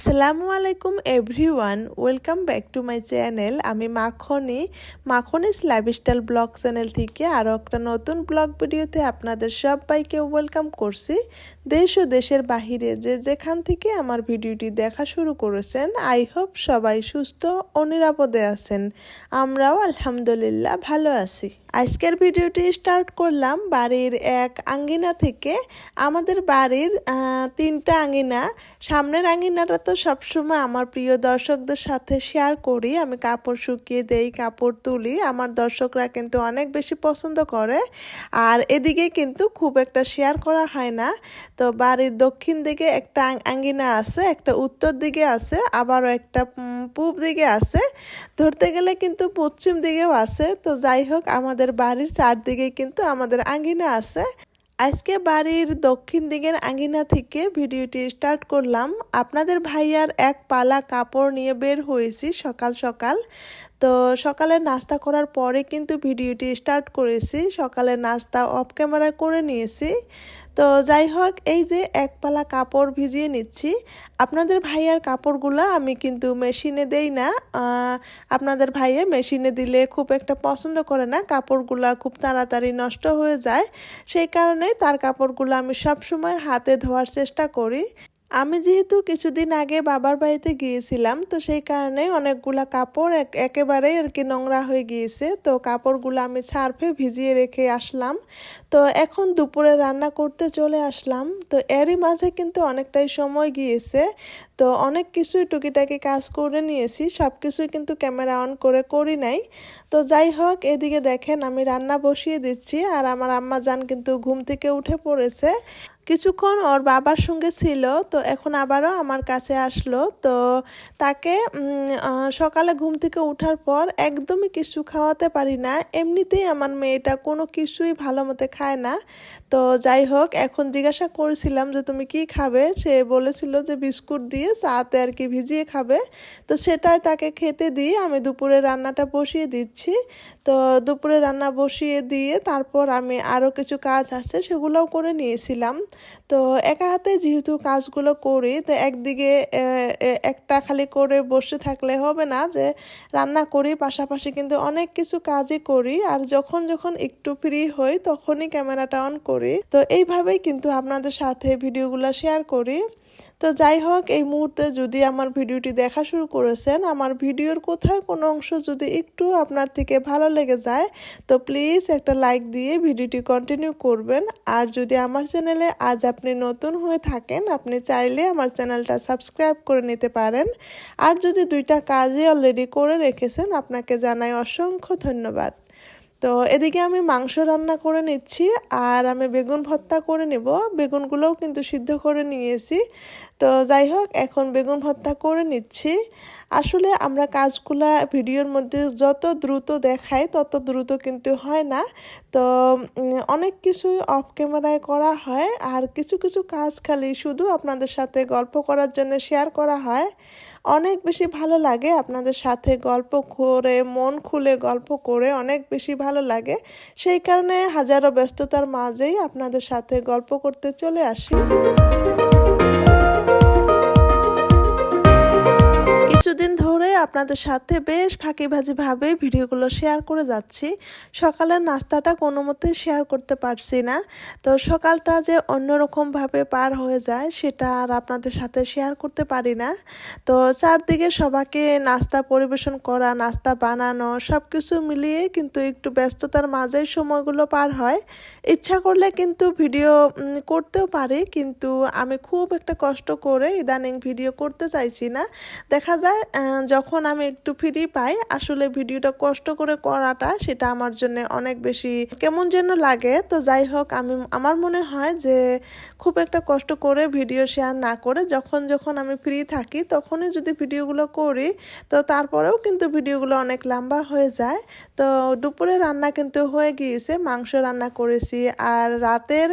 আসসালামু আলাইকুম everyone, welcome back to my channel. আমি Makhni, Makhni's lifestyle vlog channel থেকে আরও একটা নতুন ব্লগ ভিডিওতে আপনাদের সবাইকে ওয়েলকাম করছি। দেশ ও দেশের বাহিরে যে যেখান থেকে আমার ভিডিওটি দেখা শুরু করেছেন, আই হোপ সবাই সুস্থ ও নিরাপদে আছেন। আমরাও আলহামদুলিল্লাহ ভালো আছি। আজকের ভিডিওটি স্টার্ট করলাম বাড়ির এক আঙ্গিনা থেকে। আমাদের বাড়ির তিনটা আঙ্গিনা। সামনের আঙ্গিনাটা তো সবসময় আমার প্রিয় দর্শকদের সাথে শেয়ার করি। আমি কাপড় শুকিয়ে দেই, কাপড় তুলি। আমার দর্শকরা কিন্তু অনেক বেশি পছন্দ করে। আর এদিকে কিন্তু খুব একটা শেয়ার করা হয় না। তো বাড়ির দক্ষিণ দিকে একটা আঙ্গিনা আছে, একটা উত্তর দিকে আছে, আবারও একটা পূব দিকে আছে। ধরতে গেলে কিন্তু পশ্চিম দিকেও আছে। তো যাই হোক, আমাদের বাড়ির চারদিকে কিন্তু আমাদের আঙ্গিনা আছে। আজকে বাড়ির দক্ষিণ দিকের আঙ্গিনা থেকে ভিডিওটি স্টার্ট করলাম। আপনাদের ভাইয়ার এক পালা কাপড় নিয়ে বের হয়েছি সকাল সকাল। তো সকালে নাস্তা করার পরে কিন্তু ভিডিওটি স্টার্ট করেছি। সকালে নাস্তা অফ ক্যামেরা করে নিয়েছি। তো যাই হোক, এই যে এক পালা কাপড় ভিজিয়ে নিচ্ছি। আপনাদের ভাইয়ার কাপড়গুলো আমি কিন্তু মেশিনে দেই না। আপনাদের ভাইয়ে মেশিনে দিলে খুব একটা পছন্দ করে না, কাপড়গুলো খুব তাড়াতাড়ি নষ্ট হয়ে যায়। সেই কারণে তার কাপড়গুলো আমি সবসময় হাতে ধোয়ার চেষ্টা করি। আমি যেহেতু কিছুদিন আগে বাবার বাড়িতে গিয়েছিলাম, তো সেই কারণে অনেকগুলা কাপড় এক- একেবারেই আর কি নোংরা হয়ে গিয়েছে। তো কাপড়গুলো আমি ছার্ফে ভিজিয়ে রেখে আসলাম। তো এখন দুপুরে রান্না করতে চলে আসলাম। তো এরই মাঝে কিন্তু অনেকটাই সময় গিয়েছে। তো অনেক কিছুই টুকিটাকি কাজ করে নিয়েছি সব কিছুই কিন্তু ক্যামেরা অন করে করি নাই। তো যাই হোক, এদিকে দেখেন আমি রান্না বসিয়ে দিচ্ছি আর আমার আম্মা যান কিন্তু ঘুম থেকে উঠে পড়েছে। কিছুক্ষণ ওর বাবার সঙ্গে ছিল, তো এখন আবারও আমার কাছে আসলো। তো তাকে সকালে ঘুম থেকে ওঠার পর একদমই কিছু খাওয়াতে পারি না। এমনিতেই আমার মেয়েটা কোনো কিছুই ভালো মতে খায় না। তো যাই হোক, এখন জিজ্ঞাসা করেছিলাম যে তুমি কি খাবে? সে বলেছিল যে বিস্কুট দিয়ে চাতে আর কি ভিজিয়ে খাবে। তো সেটাই তাকে খেতে দিয়ে আমি দুপুরে রান্নাটা বসিয়ে দিচ্ছি। তো দুপুরে রান্না বসিয়ে দিয়ে তারপর আমি আরও কিছু কাজ আছে, সেগুলোও করে নিয়েছিলাম। তো একা হাতে যেহেতু কাজগুলো করি, তো একদিকে একটা খালি করে বসে থাকলে হবে না যে রান্না করি। পাশাপাশি কিন্তু অনেক কিছু কাজই করি। আর যখন যখন একটু ফ্রি হই, তখনই ক্যামেরাটা অন করি। তো এইভাবেই কিন্তু আপনাদের সাথে ভিডিওগুলো শেয়ার করি। তো যাই হোক, এই মুহূর্তে যদি আমার ভিডিওটি দেখা শুরু করেছেন, আমার ভিডিওর কোথায় কোনো অংশ যদি একটু আপনার থেকে ভালো লেগে যায়, তো প্লিজ একটা লাইক দিয়ে ভিডিওটি কন্টিনিউ করবেন। আর যদি আমার চ্যানেলে আজ আপনি নতুন হয়ে থাকেন, আপনি চাইলে আমার চ্যানেলটা সাবস্ক্রাইব করে নিতে পারেন। আর যদি দুইটা কাজই অলরেডি করে রেখেছেন, আপনাকে জানাই অসংখ্য ধন্যবাদ। তো এদিকে আমি মাংস রান্না করে নিচ্ছি আর আমি বেগুন ভর্তা করে নেব। বেগুনগুলোও কিন্তু সিদ্ধ করে নিয়েছি। তো যাই হোক, এখন বেগুন ভর্তা করে নিচ্ছি। আসলে আমরা কাজগুলা ভিডিওর মধ্যে যত দ্রুত দেখাই, তত দ্রুত কিন্তু হয় না। তো অনেক কিছুই অফ ক্যামেরায় করা হয় আর কিছু কিছু কাজ খালি শুধু আপনাদের সাথে গল্প করার জন্য শেয়ার করা হয়। অনেক বেশি ভালো লাগে আপনাদের সাথে গল্প করে, মন খুলে গল্প করে অনেক বেশি ভালো লাগে। সেই কারণে হাজারো ব্যস্ততার মাঝেই আপনাদের সাথে গল্প করতে চলে আসি। কিছুদিন ধরে আপনাদের সাথে বেশ ফাঁকিবাজি ভাবে ভিডিওগুলো শেয়ার করে যাচ্ছি। সকালের নাস্তাটা কোনো মতে শেয়ার করতে পারছি না। তো সকালটা যে অন্যরকমভাবে পার হয়ে যায়, সেটা আর আপনাদের সাথে শেয়ার করতে পারি না। তো চারদিকে সবাইকে নাস্তা পরিবেশন করা, নাস্তা বানানো সব কিছু মিলিয়ে কিন্তু একটু ব্যস্ততার মাঝে সময়গুলো পার হয়। ইচ্ছা করলে কিন্তু ভিডিও করতেও পারি, কিন্তু আমি খুব একটা কষ্ট করে ইদানিং ভিডিও করতে চাইছি না। দেখা যায় যখন আমি একটু ফ্রি পাই, আসলে ভিডিওটা কষ্ট করে করাটা সেটা আমার জন্য অনেক বেশি কেমন যেন লাগে। তো যাই হোক, আমি, আমার মনে হয় যে খুব একটা কষ্ট করে ভিডিও শেয়ার না করে যখন যখন আমি ফ্রি থাকি, তখনই যদি ভিডিওগুলো করি, তো তারপরেও কিন্তু ভিডিওগুলো অনেক লম্বা হয়ে যায়। তো দুপুরে রান্না কিন্তু হয়ে গিয়েছে, মাংস রান্না করেছি আর রাতের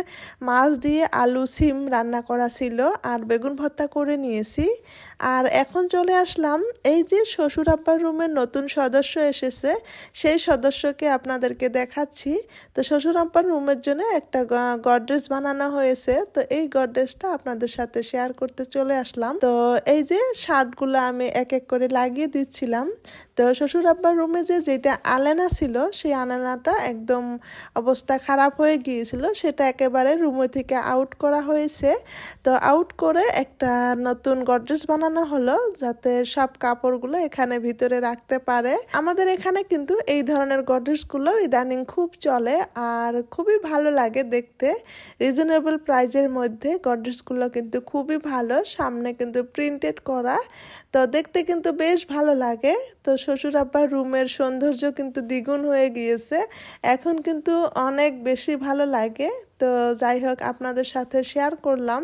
মাছ দিয়ে আলু, সিম রান্না করা ছিল আর বেগুন ভর্তা করে নিয়েছি। আর এখন চলে আসলাম এই যে শ্বশুর আব্বার রুমের নতুন সদস্য এসেছে, সেই সদস্যকে আপনাদেরকে দেখাচ্ছি। তো শ্বশুর আব্বার রুমের জন্য একটা গডরেজ বানানো হয়েছে। তো এই গডরেজটা আপনাদের সাথে শেয়ার করতে চলে আসলাম। তো এই যে শার্টগুলো আমি এক এক করে লাগিয়ে দিচ্ছিলাম। তো শ্বশুর আব্বার রুমে যে যেটা আলেনা ছিল, সেই আলেনাটা একদম অবস্থা খারাপ হয়ে গিয়েছিল। সেটা একেবারে রুমে থেকে আউট করা হয়েছে। তো আউট করে একটা নতুন গডরেজ বানানো হলো, যাতে সব কাপড়গুলো এখানে ভিতরে রাখতে পারে। আমাদের এখানে কিন্তু এই ধরনের গডরেজগুলো ইদানিং খুব চলে আর খুবই ভালো লাগে দেখতে। রিজনেবল প্রাইজের মধ্যে গডরেজগুলো কিন্তু খুবই ভালো, সামনে কিন্তু প্রিন্টেড করা। তো দেখতে কিন্তু বেশ ভালো লাগে। তো শ্বশুর আব্বার রুমের সৌন্দর্য কিন্তু দ্বিগুণ হয়ে গিয়েছে। এখন কিন্তু অনেক বেশি ভালো লাগে। তো যাই হোক, আপনাদের সাথে শেয়ার করলাম।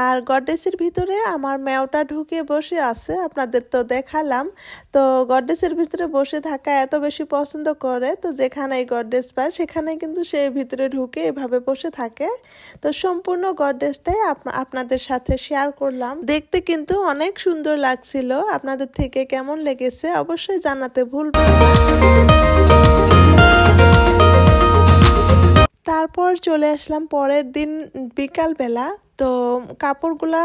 আর গডরেসের ভিতরে আমার ম্যাওটা ঢুকে বসে আছে, আপনাদের তো দেখালাম। তো গডরেসের ভিতরে বসে থাকা এত বেশি পছন্দ করে, তো যেখানে এই গডরেস পায়, সেখানে কিন্তু সে ভিতরে ঢুকে এভাবে বসে থাকে। তো সম্পূর্ণ গডরেসটাই আপনাদের সাথে শেয়ার করলাম। দেখতে কিন্তু অনেক সুন্দর লাগছিল। আপনাদের থেকে কেমন লেগেছে, অবশ্যই জানাতে ভুলবেন তারপর চলে আসলাম পরের দিন বিকালবেলা। তো কাপড়গুলা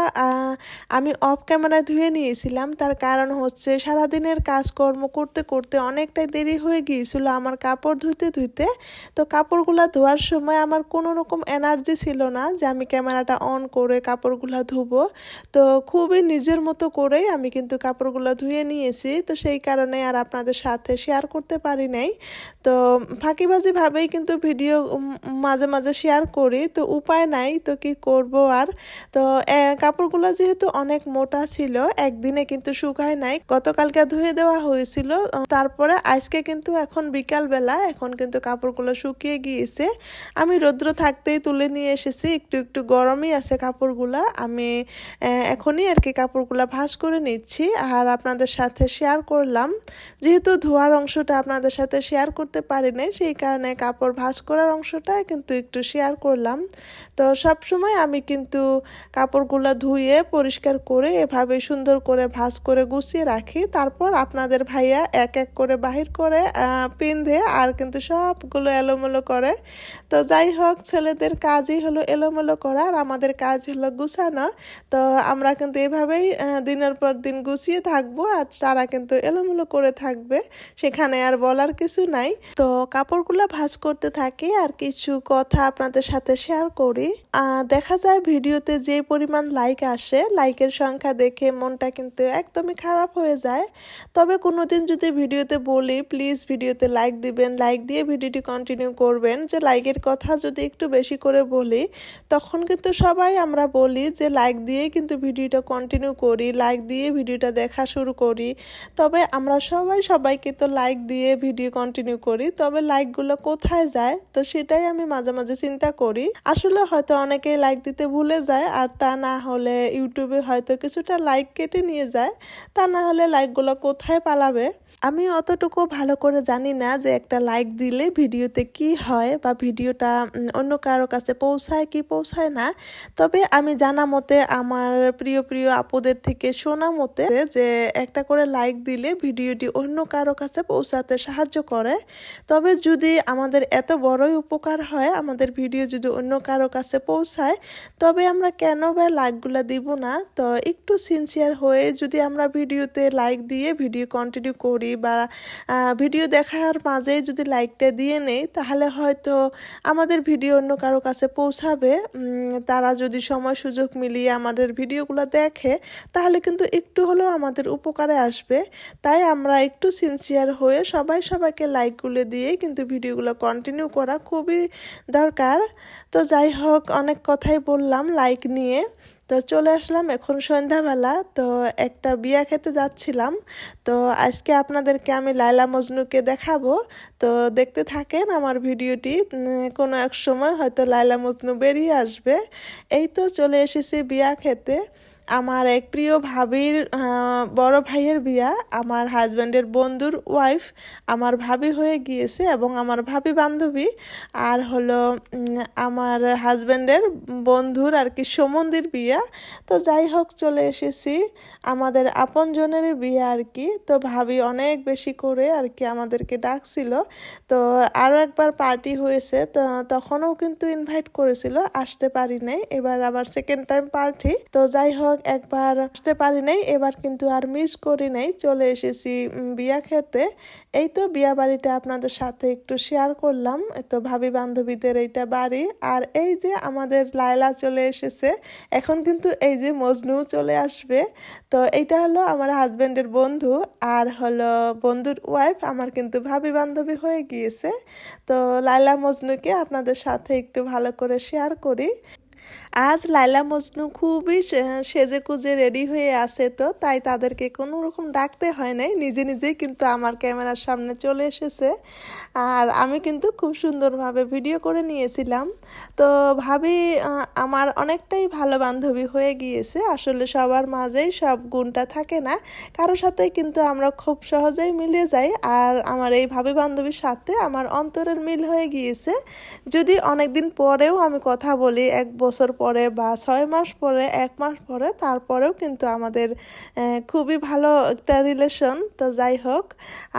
আমি অফ ক্যামেরায় ধুয়ে নিয়েছিলাম। তার কারণ হচ্ছে সারাদিনের কাজকর্ম করতে করতে অনেকটাই দেরি হয়ে গিয়েছিল আমার কাপড় ধুতে ধুতে তো কাপড়গুলা ধোয়ার সময় আমার কোনো রকম এনার্জি ছিল না যে আমি ক্যামেরাটা অন করে কাপড়গুলা ধুবো। তো খুবই নিজের মতো করেই আমি কিন্তু কাপড়গুলো ধুয়ে নিয়েছি। তো সেই কারণে আর আপনাদের সাথে শেয়ার করতে পারি নাই। তো ফাঁকিবাজিভাবেই কিন্তু ভিডিও মাঝে মাঝে শেয়ার করি। তো উপায় নাই, তো কি করব আর কালার তো কাপড়গুলো যেহেতু অনেক মোটা ছিল, একদিনে কিন্তু শুকায় নাই। গতকালকে ধুয়ে দেওয়া হয়েছিল। তারপরে আজকে কিন্তু এখন বিকাল বেলা এখন কিন্তু কাপড়গুলো শুকিয়ে গিয়েছে। আমি রৌদ্র থাকতেই তুলে নিয়ে এসেছি। একটু একটু গরমই আছে কাপড়গুলা। আমি এখনই আর কি কাপড়গুলা ভাস করে নিচ্ছি। আর আপনাদের সাথে শেয়ার করলাম। যেহেতু ধোয়ার অংশটা আপনাদের সাথে শেয়ার করতে পারি নাই সেই কারণে কাপড় ভাস করার অংশটা কিন্তু একটু শেয়ার করলাম। তো সব সময় আমি কিন্তু কিন্তু কাপড়গুলো ধুয়ে পরিষ্কার করে এভাবে সুন্দর করে ভাজ করে গুছিয়ে রাখি। তারপর আপনাদের ভাইয়া এক এক করে বাহির করে পিন্ধে আর কিন্তু সবগুলো এলোমেলো করে। তো যাই হোক, ছেলেদের কাজই হলো এলোমেলো করা আর আমাদের কাজ হলো গুছানো। তো আমরা কিন্তু এভাবেই দিনের পর দিন গুছিয়ে থাকব আর তারা কিন্তু এলোমেলো করে থাকবে। সেখানে আর বলার কিছু নাই। তো কাপড়গুলো ভাজ করতে থাকি আর কিছু কথা আপনাদের সাথে শেয়ার করি। দেখা যায় ভিডিওতে যে পরিমাণ লাইক আসে লাইকের সংখ্যা দেখে মনটা কিন্তু একদমই খারাপ হয়ে যায়। তবে কোনো দিন যদি ভিডিওতে বলি প্লিজ ভিডিওতে লাইক দিবেন লাইক দিয়ে ভিডিওটি কন্টিনিউ করবেন। যে লাইকের কথা যদি একটু বেশি করে বলি, তখন কিন্তু সবাই আমরা বলি যে লাইক দিয়েই কিন্তু ভিডিওটা কন্টিনিউ করি লাইক দিয়ে ভিডিওটা দেখা শুরু করি। তবে আমরা সবাই, সবাইকে তো লাইক দিয়ে ভিডিও কন্টিনিউ করি, তবে লাইকগুলো কোথায় যায়? তো সেটাই আমি মাঝে মাঝে চিন্তা করি। আসলে হয়তো অনেকেই লাইক দিতে ভুলে যায় আর তা না হলে ইউটিউবে হয়তো কিছুটা লাইক কেটে নিয়ে যায়। তা না হলে লাইকগুলো কোথায় পালাবে? আমি অতটুকু ভালো করে জানি না যে একটা লাইক দিলে ভিডিওতে কি হয় বা ভিডিওটা অন্য কারও কাছে পৌঁছায় কি পৌঁছায় না। তবে আমি জানা মতে আমার প্রিয় প্রিয় আপুদের থেকে শোনা মতে যে একটা করে লাইক দিলে ভিডিওটি অন্য কারও কাছে পৌঁছাতে সাহায্য করে। তবে যদি আমাদের এত বড়ই উপকার হয়, আমাদের ভিডিও যদি অন্য কারও কাছে পৌঁছায়, তবে আমরা কেন বা লাইকগুলো দিব না? তো একটু সিনসিয়ার হয়ে যদি আমরা ভিডিওতে লাইক দিয়ে ভিডিও কন্টিনিউ করি বা ভিডিও দেখার মাঝে যদি লাইকটা দিয়ে নেই, তাহলে হয়তো আমাদের ভিডিও অন্য কারও কাছে পৌঁছাবে। তারা যদি সময় সুযোগ মিলিয়ে আমাদের ভিডিওগুলো দেখে, তাহলে কিন্তু একটু হলেও আমাদের উপকারে আসবে। তাই আমরা একটু সিনসিয়ার হয়ে সবাই সবাইকে লাইকগুলো দিয়ে কিন্তু ভিডিওগুলো কন্টিনিউ করা খুবই দরকার। তো যাই হোক, অনেক কথাই বললাম লাইক নিয়ে। তো চলে আসলাম এখন সন্ধ্যাবেলা। তো একটা বিয়া খেতে যাচ্ছিলাম। তো আজকে আপনাদেরকে আমি লাইলা মজনুকে দেখাবো। তো দেখতে থাকেন আমার ভিডিওটি। কোনো এক সময় হয়তো লাইলা মজনু বেরিয়ে আসবে। এই তো চলে এসেছি বিয়া খেতে। আমার এক প্রিয় ভাবির বড় ভাইয়ের বিয়া, আমার হাজব্যান্ডের বন্ধুর ওয়াইফ আমার ভাবি হয়ে গিয়েছে এবং আমার ভাবি বান্ধবী। আর হলো আমার হাজব্যান্ডের বন্ধুর আর কি সমন্দির বিয়া। তো যাই হোক, চলে এসেছি আমাদের আপনজনের বিয়ে আর কি। তো ভাবি অনেক বেশি করে আর কি আমাদেরকে ডাকছিল। তো আরও একবার পার্টি হয়েছে, তো তখনও কিন্তু ইনভাইট করেছিল, আসতে পারি নাই। এবার আবার সেকেন্ড টাইম পার্টি তো যাই হোক একবার আসতে পারি নাই, এবার কিন্তু আর মিস করি নাই, চলে এসেছি বিয়া খেতে। এই তো বিয়া বাড়িটা আপনাদের সাথে একটু শেয়ার করলাম তো ভাবি বান্ধবীদের এইটা বাড়ি, আর এই যে আমাদের লায়লা চলে এসেছে, এখন কিন্তু এই যে মজনু চলে আসবে। তো এইটা হলো আমার হাজবেন্ডের বন্ধু, আর হলো বন্ধুর ওয়াইফ আমার কিন্তু ভাবি বান্ধবী হয়ে গিয়েছে। তো লাইলা মজনুকে আপনাদের সাথে একটু ভালো করে শেয়ার করি। আজ লাইলা মজনু খুবই সেজে কুজে রেডি হয়ে আছে তো, তাই তাদেরকে কোনো রকম ডাকতে হয় নাই। নিজে নিজেই কিন্তু আমার ক্যামেরার সামনে চলে এসেছে। আর আমি কিন্তু খুব সুন্দরভাবে ভিডিও করে নিয়েছিলাম। তো ভাবি আমার অনেকটাই ভালো বান্ধবী হয়ে গিয়েছে। আসলে সবার মাঝেই সব গুণটা থাকে না। কারোর সাথেই কিন্তু আমরা খুব সহজেই মিলে যাই। আর আমার এই ভাবি বান্ধবীর সাথে আমার অন্তরের মিল হয়ে গিয়েছে। যদি অনেকদিন পরেও আমি কথা বলি, এক বছর পরে বা ছয় মাস পরে, এক মাস পরে, তারপরেও কিন্তু আমাদের খুবই ভালো একটা রিলেশন তো যাই হোক,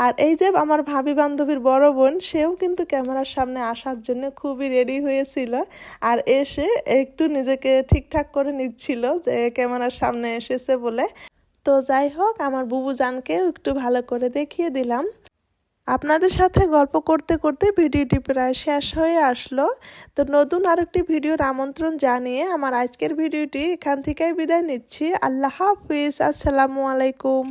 আর এই যে আমার ভাবি বান্ধবীর বড় বোন, সেও কিন্তু ক্যামেরার সামনে আসার জন্য খুবই রেডি হয়েছিল। আর এসে একটু নিজেকে ঠিকঠাক করে নিচ্ছিল যে ক্যামেরার সামনে এসেছে বলে। তো যাই হোক, আমার বুবু জানকেও একটু ভালো করে দেখিয়ে দিলাম। আপনাদের সাথে গল্প করতে করতে ভিডিওটি প্রায় শেষ হয়ে আসলো। তো নতুন আরেকটি ভিডিওর আমন্ত্রণ জানিয়ে আমার আজকের ভিডিওটি এখান থেকেই বিদায় নিচ্ছি। আল্লাহ হাফিজ। আসসালামু আলাইকুম।